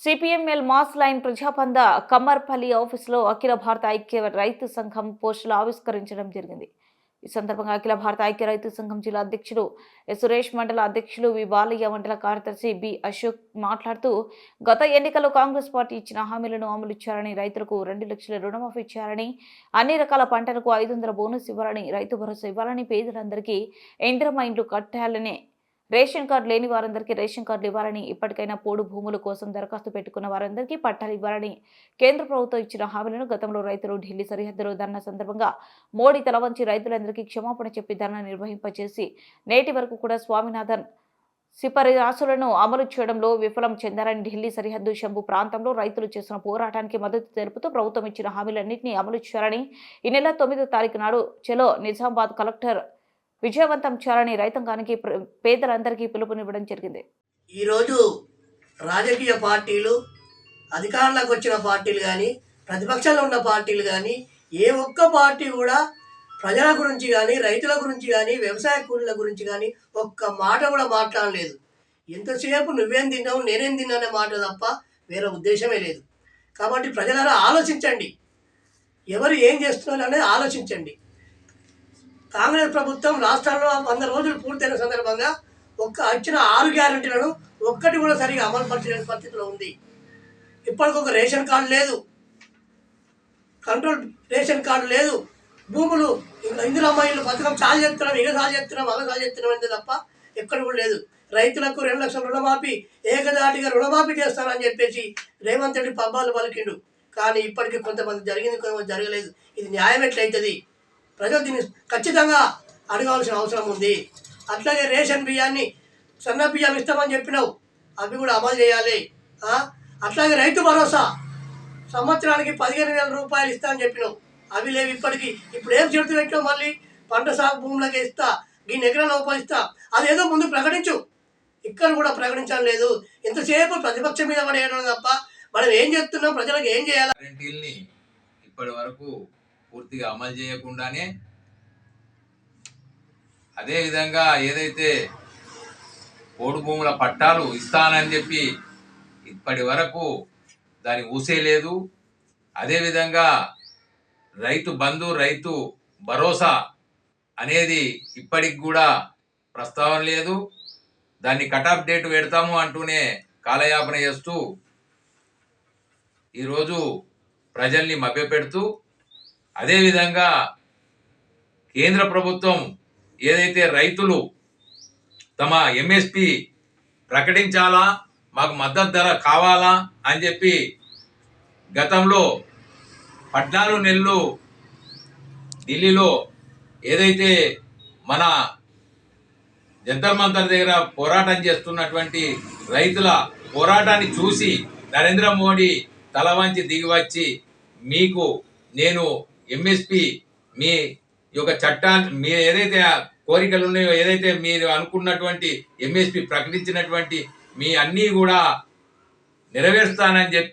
CPML mass line Prajapantha Kammarpalli ఆఫీసులో అఖిల భారత ఐక్య రైతు సంఘం పోస్టులు ఆవిష్కరించడం జరిగింది. ఈ సందర్భంగా అఖిల భారత ఐక్య రైతు సంఘం జిల్లా అధ్యక్షుడు ఎస్ సురేష్ మండల అధ్యక్షులు వి బాలయ్య మండల కార్యదర్శి బి అశోక్ మాట్లాడుతూ గత ఎన్నికల్లో కాంగ్రెస్ పార్టీ ఇచ్చిన హామీలను అమలు ఇచ్చారని రైతులకు రెండు లక్షల రుణమాఫీ ఇచ్చారని అన్ని రకాల పంటలకు ఐదు వందల బోనస్ ఇవ్వాలని రైతు భరోసా ఇవ్వాలని పేదలందరికీ ఇంద్రమ ఇండ్లు రేషన్ కార్డు లేని వారందరికీ రేషన్ కార్డులు ఇవ్వాలని ఇప్పటికైనా పోడు భూముల కోసం దరఖాస్తు పెట్టుకున్న వారందరికీ పట్టాలు ఇవ్వాలని కేంద్ర ప్రభుత్వం ఇచ్చిన హామీలను గతంలో రైతులు ఢిల్లీ సరిహద్దులో ధర్నా సందర్భంగా మోడీ తల వంచి రైతులందరికీ క్షమాపణ చెప్పి ధర్నా నిర్వహింపచేసి నేటి వరకు కూడా స్వామినాథన్ సిఫారసులను అమలు చేయడంలో విఫలం చెందారని ఢిల్లీ సరిహద్దు శంభు ప్రాంతంలో రైతులు చేసిన పోరాటానికి మద్దతు తెలుపుతూ ప్రభుత్వం ఇచ్చిన హామీలన్నింటినీ అమలు చేయాలని ఈ నెల తొమ్మిదో తారీఖు నాడు చెలో నిజామాబాద్ కలెక్టర్ విజయవంతం చేయాలని రైతాంగానికి ప్ర- పేదలందరికీ పిలుపునివ్వడం జరిగింది. ఈరోజు రాజకీయ పార్టీలు అధికారంలోకి వచ్చిన పార్టీలు కానీ ప్రతిపక్షంలో ఉన్న పార్టీలు కానీ ఏ ఒక్క పార్టీ కూడా ప్రజల గురించి కానీ రైతుల గురించి కానీ వ్యవసాయ కూలీల గురించి కానీ ఒక్క మాట కూడా మాట్లాడలేదు. ఎంతసేపు నువ్వేం తిన్నావు నేనేం తిన్నానే మాట తప్ప వేరే ఉద్దేశమే లేదు. కాబట్టి ప్రజలను ఆలోచించండి. ఎవరు ఏం చేస్తున్నారు అనేది ఆలోచించండి. కాంగ్రెస్ ప్రభుత్వం రాష్ట్రంలో వంద రోజులు పూర్తయిన సందర్భంగా ఒక్క వచ్చిన ఆరు గ్యారంటీలను ఒక్కటి కూడా సరిగా అమలు పరచలేని పరిస్థితిలో ఉంది. ఇప్పటికొక రేషన్ కార్డు లేదు. కంట్రోల్ రేషన్ కార్డు లేదు. భూములు ఇందులో అమ్మాయిలు పథకం చాలు చేస్తున్నాం ఇక చాలు చేస్తున్నాం అగ చాలు చేస్తున్నాం అంతే తప్ప ఎక్కడ కూడా లేదు. రైతులకు రెండు లక్షల రుణమాఫీ ఏకదాటిగా రుణమాఫీ చేస్తానని చెప్పేసి రేవంత్ రెడ్డి పబ్బాలు పలికిండు. కానీ ఇప్పటికీ కొంతమంది జరిగింది కొంతమంది జరగలేదు. ఇది న్యాయం ఎట్లయితుంది? ప్రజలు దీన్ని ఖచ్చితంగా అడగాల్సిన అవసరం ఉంది. అట్లాగే రేషన్ బియ్యాన్ని సన్న బియ్యం ఇస్తామని చెప్పినావు. అవి కూడా అమలు చేయాలి. అట్లాగే రైతు భరోసా. సంవత్సరానికి పదిహేను వేల రూపాయలు ఇస్తా అని చెప్పినావు. అవి లేవు ఇప్పటికి. ఇప్పుడు ఏం చెడుతూ పెట్టావు మళ్ళీ? పంట సాగు భూములకి ఇస్తా. దీని ఎకరాల ఉపయోగిస్తా ఇస్తా. అదేదో ముందు ప్రకటించు. ఇక్కడ కూడా ప్రకటించడం లేదు. ఎంతసేపు ప్రతిపక్షం మీద పడేయడం తప్ప మనం ఏం చేస్తున్నాం ప్రజలకు ఏం చేయాలి? ఇప్పటి వరకు పూర్తిగా అమలు చేయకుండానే అదేవిధంగా ఏదైతే పోడు భూముల పట్టాలు ఇస్తానని చెప్పి ఇప్పటి వరకు దాని ఊసే లేదు. అదేవిధంగా రైతు బంధు రైతు భరోసా అనేది ఇప్పటికి కూడా ప్రస్తావన లేదు. దాన్ని కటాఫ్ డేట్ పెడతాము అంటూనే కాలయాపన చేస్తూ ఈరోజు ప్రజల్ని మభ్యపెడుతూ అదేవిధంగా కేంద్ర ప్రభుత్వం ఏదైతే రైతులు తమ ఎంఎస్పి ప్రకటించాలా మాకు మద్దతు ధర కావాలా అని చెప్పి గతంలో పద్నాలుగు నెలలు ఢిల్లీలో ఏదైతే మన జంతర్ మంతర్ దగ్గర పోరాటం చేస్తున్నటువంటి రైతుల పోరాటాన్ని చూసి నరేంద్ర మోడీ తల వంచి దిగి వచ్చి మీకు నేను ఎంఎస్పి మీ యొక్క చట్టాన్ని మీ ఏదైతే ఆ కోరికలు ఉన్నాయో ఏదైతే మీరు అనుకున్నటువంటి ఎంఎస్పి ప్రకటించినటువంటి మీ అన్నీ కూడా నెరవేరుస్తానని చెప్పి